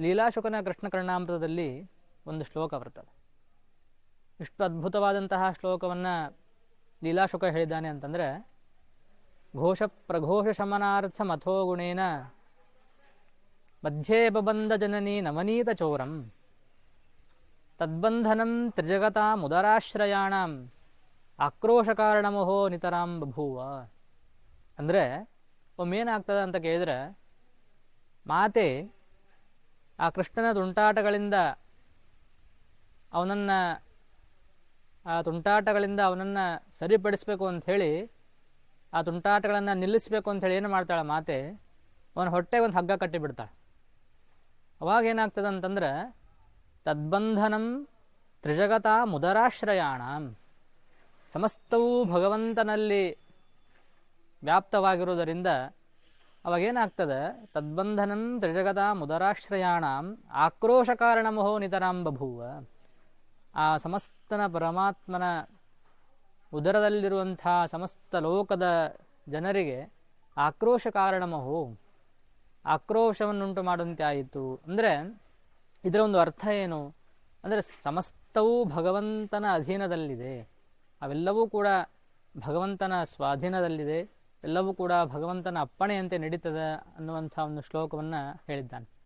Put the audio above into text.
ಲೀಲಾಶುಕನ ಕೃಷ್ಣ ಕರ್ಣಾಮೃತದಲ್ಲಿ ಒಂದು ಶ್ಲೋಕ ಬರ್ತದೆ. ಇಷ್ಟು ಅದ್ಭುತವಾದಂತಹ ಶ್ಲೋಕವನ್ನು ಲೀಲಾಶುಕ ಹೇಳಿದ್ದಾನೆ ಅಂತಂದರೆ, ಘೋಷ ಪ್ರಘೋಷ ಶಮನಾರ್ಥ ಮಥೋ ಗುಣೇನ, ಮಧ್ಯೆ ಬಬಂಧ ಜನನಿ ನವನೀತ ಚೋರಂ, ತದ್ಬಂಧನಂ ತ್ರಿಜಗತಾ ಮುದರಾಶ್ರಯಾಣಂ ಆಕ್ರೋಶ ಕಾರಣಮೋಹೋ ನಿತರಾಂ ಬಭೂವ. ಅಂದರೆ ಒಮ್ಮೇನಾಗ್ತದೆ ಅಂತ ಕೇಳಿದರೆ, ಮಾತೆ ಆ ಕೃಷ್ಣನ ತುಂಟಾಟಗಳಿಂದ ಅವನನ್ನು, ಆ ತುಂಟಾಟಗಳಿಂದ ಅವನನ್ನು ಸರಿಪಡಿಸಬೇಕು ಅಂಥೇಳಿ ಆ ತುಂಟಾಟಗಳನ್ನು ನಿಲ್ಲಿಸಬೇಕು ಅಂಥೇಳಿ ಏನು ಮಾಡ್ತಾಳೆ ಮಾತೆ? ಅವನ ಹೊಟ್ಟೆಗೆ ಒಂದು ಹಗ್ಗ ಕಟ್ಟಿಬಿಡ್ತಾಳೆ. ಅವಾಗ ಏನಾಗ್ತದೆ ಅಂತಂದ್ರೆ, ತದ್ಬಂಧನಂ ತ್ರಿಜಗತ ಮುದರಾಶ್ರಯಾಣ. ಸಮಸ್ತವೂ ಭಗವಂತನಲ್ಲಿ ವ್ಯಾಪ್ತವಾಗಿರುವುದರಿಂದ ಅವಾಗೇನಾಗ್ತದೆ? ತದ್ಬಂಧನಂ ತ್ರಿಜಗದ ಮುದರಾಶ್ರಯಾಣ ಆಕ್ರೋಶ ಕಾರಣಮೋಹೋ ನಿತರಾಂ ಬಭೂವ ಆ ಸಮಸ್ತನ ಪರಮಾತ್ಮನ ಉದರದಲ್ಲಿರುವಂಥ ಸಮಸ್ತ ಲೋಕದ ಜನರಿಗೆ ಆಕ್ರೋಶ ಕಾರಣಮಹೋ ಆಕ್ರೋಶವನ್ನುಂಟು ಮಾಡುವಂತೆ ಆಯಿತು ಅಂದರೆ ಇದರ ಒಂದು ಅರ್ಥ ಏನು? ಅಂದರೆ ಸಮಸ್ತವೂ ಭಗವಂತನ ಅಧೀನದಲ್ಲಿದೆ. ಅವೆಲ್ಲವೂ ಕೂಡ ಭಗವಂತನ ಸ್ವಾಧೀನದಲ್ಲಿದೆ. ಎಲ್ಲವೂ ಕೂಡ ಭಗವಂತನ ಅಪ್ಪಣೆಯಂತೆ ನಡೀತದೆ ಅನ್ನುವಂಥ ಒಂದು ಶ್ಲೋಕವನ್ನು ಹೇಳಿದ್ದಾನೆ.